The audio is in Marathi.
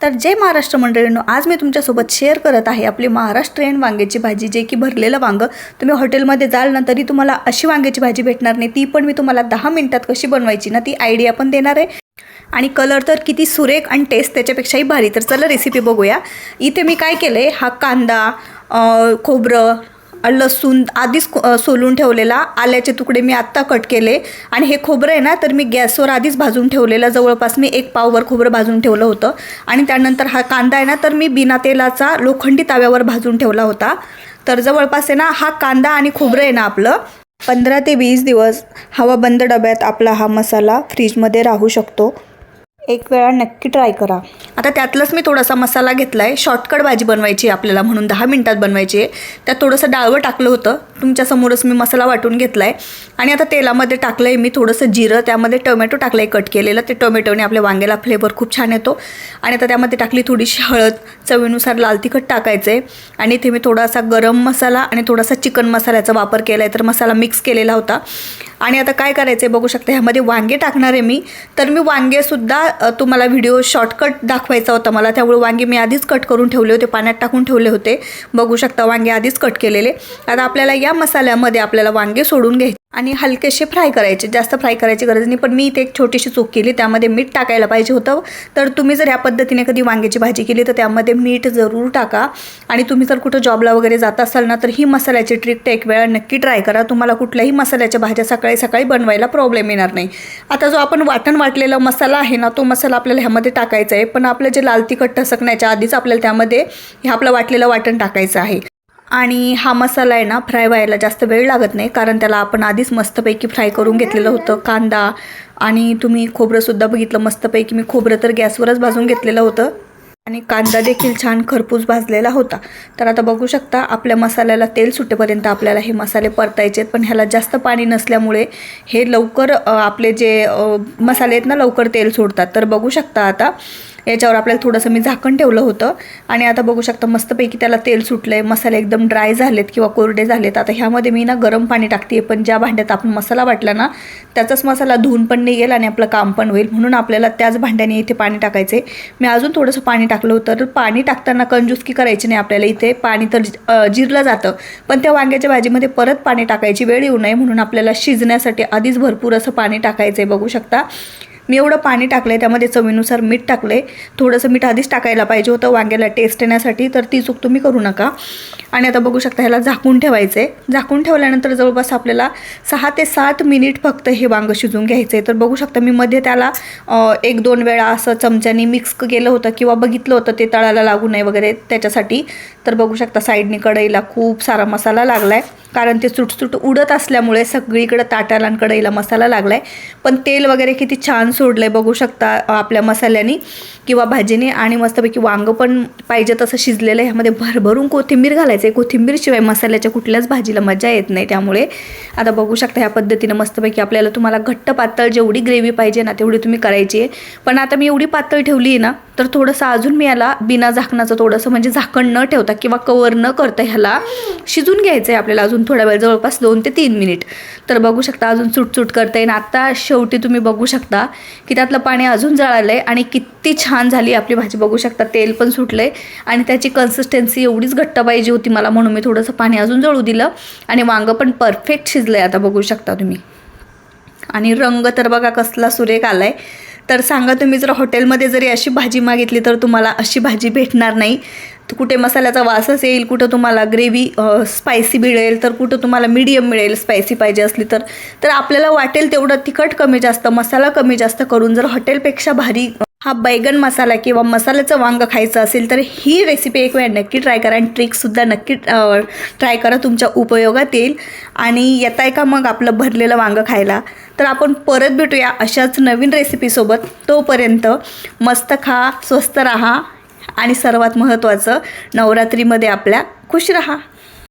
तर जय महाराष्ट्र मंडळींनो आज मी तुमच्यासोबत शेअर करत आहे आपली महाराष्ट्रीयन वांग्याची भाजी जे की भरलेलं वांगं. तुम्ही हॉटेलमध्ये जाल ना तरी तुम्हाला अशी वांग्याची भाजी भेटणार नाही. ती पण मी तुम्हाला दहा मिनिटात कशी बनवायची ना ती आयडिया पण देणार आहे. आणि कलर तर किती सुरेख आणि टेस्ट त्याच्यापेक्षाही भारी. तर चला रेसिपी बघूया. इथे मी काय केलं आहे हा कांदा खोबरं लसूण आधीच सोलून ठेवलेला. आल्याचे तुकडे मी आत्ता कट केले. आणि हे खोबरं आहे ना तर मी गॅसवर आधीच भाजून ठेवलेलं. जवळपास मी एक पाववर खोबरं भाजून ठेवलं होतं. आणि त्यानंतर हा कांदा आहे ना तर मी बिना तेलाचा लोखंडी ताव्यावर भाजून ठेवला होता. तर जवळपास आहे ना हा कांदा आणि खोबरं आहे ना आपलं. पंधरा ते वीस दिवस हवा बंद डब्यात आपला हा मसाला फ्रीजमध्ये राहू शकतो. एक वेळा नक्की ट्राय करा. आता त्यातलंच मी थोडासा मसाला घेतला आहे शॉर्टकट भाजी बनवायची आहे आपल्याला म्हणून दहा मिनटात बनवायची आहे. त्यात थोडंसं डाळवं टाकलं होतं. तुमच्यासमोरच मी मसाला वाटून घेतला आहे आणि आता तेलामध्ये टाकलं आहे मी थोडंसं जिरं त्यामध्ये टोमॅटो टाकलं आहे कट केलेलं. ते टोमॅटोने आपल्या वांग्याला फ्लेवर खूप छान येतो. आणि आता त्यामध्ये टाकली थोडीशी हळद चवीनुसार लाल तिखट टाकायचं आहे आणि इथे मी थोडासा गरम मसाला आणि थोडासा चिकन मसाल्याचा वापर केला आहे तर मसाला मिक्स केलेला होता. आणि आता काय करायचं आहे बघू शकता ह्यामध्ये वांगे टाकणार आहे मी. तर मी वांगेसुद्धा तुम्हाला व्हिडिओ शॉर्टकट दाखवायचा होता मला. त्यामुळे वांगे मी आधीच कट करून ठेवले होते पाण्यात टाकून ठेवले होते. बघू शकता वांगे आधीच कट केलेले. आता आपल्याला या मसाल्यामध्ये आपल्याला वांगे सोडून घ्यायचे आणि हलकेसे फ्राय करायचे जास्त फ्राय करायची गरज नाही पण मी इथे एक छोटीशी चूक केली त्यामध्ये मीठ टाकायला पाहिजे होतं. तर तुम्ही जर या पद्धतीने कधी वांग्याची भाजी केली तर त्यामध्ये मीठ जरूर टाका. आणि तुम्ही जर कुठं जॉबला वगैरे जात असाल ना तर ही मसाल्याची ट्रिक एक वेळा नक्की ट्राय करा. तुम्हाला कुठल्याही मसाल्याच्या भाज्या सकाळी सकाळी बनवायला प्रॉब्लेम येणार नाही. आता जो आपण वाटण वाटलेला मसाला आहे ना तो मसाला आपल्याला ह्यामध्ये टाकायचा आहे. पण आपलं जे लाल तिखट ठसकण्याच्या आधीच आपल्याला त्यामध्ये हे आपलं वाटलेलं वाटण टाकायचं आहे. आणि हा मसाला आहे ना फ्राय व्हायला जास्त वेळ लागत नाही कारण त्याला आपण आधीच मस्तपैकी फ्राय करून घेतलेलं होतं कांदा आणि तुम्ही खोबरंसुद्धा बघितलं मस्तपैकी मी खोबरं तर गॅसवरच भाजून घेतलेलं होतं. आणि कांदा देखील छान खरपूस भाजलेला होता. तर आता बघू शकता आपल्या मसाल्याला तेल सुटेपर्यंत आपल्याला हे मसाले परतायचे आहेत पण ह्याला जास्त पाणी नसल्यामुळे हे लवकर आपले जे मसाले आहेत ना लवकर तेल सोडतात. तर बघू शकता आता याच्यावर आपल्याला थोडंसं मी झाकण ठेवलं होतं. आणि आता बघू शकता मस्तपैकी त्याला तेल सुटलं आहे मसाले एकदम ड्राय झालेत किंवा कोरडे झालेत. आता ह्यामध्ये मी ना गरम पाणी टाकते पण ज्या भांड्यात आपण मसाला वाटला ना त्याचाच मसाला धुवून पण निघेल आणि आपलं काम पण होईल. म्हणून आपल्याला त्याच भांड्याने इथे पाणी टाकायचं आहे मी अजून थोडंसं पाणी टाकलं होतं तर पाणी टाकताना कंजूसकी करायची नाही आपल्याला इथे. पाणी तर जिरलं जातं पण त्या वांग्याच्या भाजीमध्ये परत पाणी टाकायची वेळ येऊ नये. म्हणून आपल्याला शिजण्यासाठी आधीच भरपूर असं पाणी टाकायचं आहे बघू शकता. मी एवढं पाणी टाकलं आहे त्यामध्ये चवीनुसार मीठ टाकलं आहे थोडंसं मीठ आधीच टाकायला पाहिजे होतं वांग्याला टेस्ट येण्यासाठी तर ती चूक तुम्ही करू नका. आणि आता बघू शकता ह्याला झाकून ठेवायचं आहे झाकून ठेवल्यानंतर जवळपास आपल्याला सहा ते सात मिनिट फक्त हे वांगं शिजून घ्यायचं आहे तर बघू शकता मी मध्ये त्याला एक दोन वेळा असं चमच्यानी मिक्स केलं होतं किंवा बघितलं होतं ते तळाला लागू नये वगैरे त्याच्यासाठी. तर बघू शकता साईडने कढईला खूप सारा मसाला लागला आहे कारण ते सुटसुट उडत असल्यामुळे सगळीकडे ताटाला आणि कढईला मसाला लागला आहे पण तेल वगैरे किती छान सोडलं आहे बघू शकता आपल्या मसाल्यानी. किंवा भाजीने आणि मस्तपैकी वांगं पण पाहिजे तसं शिजलेलं आहे. ह्यामध्ये भरभरून कोथिंबीर घालायचं आहे. कोथिंबीरशिवाय मसाल्याच्या कुठल्याच भाजीला मजा येत नाही त्यामुळे. आता बघू शकता ह्या पद्धतीनं मस्तपैकी आपल्याला तुम्हाला घट्ट पातळ जेवढी ग्रेव्ही पाहिजे ना तेवढी तुम्ही करायची आहे. पण आता मी एवढी पातळ ठेवली आहे ना तर थोडंसं अजून मी याला बिना झाकणाचं थोडंसं म्हणजे झाकण न ठेवता किंवा कवर न करता ह्याला शिजून घ्यायचं आहे आपल्याला अजून थोडा वेळ जवळपास दोन ते तीन मिनिट. तर बघू शकता अजून चुटचुट करता येईल. आत्ता शेवटी तुम्ही बघू शकता की त्यातलं पाणी अजून जळालं आहे आणि किती छान झाली आपली भाजी. बघू शकता तेल पण सुटलं आहे आणि त्याची कन्सिस्टन्सी एवढीच घट्ट पाहिजे होती मला म्हणून मी थोडंसं पाणी अजून जळू दिलं आणि वांगं पण परफेक्ट शिजलं आहे आता बघू शकता तुम्ही. आणि रंग तर बघा कसला सुरेख आला आहे तर सांगा तुम्ही जर हॉटेलमध्ये जरी अशी भाजी मागितली तर तुम्हाला अशी भाजी भेटणार नाही. कुठे मसाल्याचा वासच येईल कुठं तुम्हाला ग्रेव्ही स्पायसी मिळेल तर कुठं तुम्हाला मीडियम मिळेल स्पायसी पाहिजे असली तर. तर आपल्याला वाटेल तेवढं तिखट कमी जास्त मसाला कमी जास्त करून जर हॉटेलपेक्षा भारी हा बैगन मसाला किंवा मसाल्याचं वांग खायचं असेल तर ही रेसिपी एक वेळ नक्की ट्राय करा आणि ट्रिकसुद्धा नक्की ट्राय करा. तुमच्या उपयोगात येईल. आणि येत आहे का मग आपलं भरलेलं वांगं खायला. तर आपण परत भेटूया अशाच नवीन रेसिपीसोबत तोपर्यंत मस्त खा स्वस्त राहा. आणि सर्वात महत्त्वाचं नवरात्रीमध्ये आपल्या खुश राहा.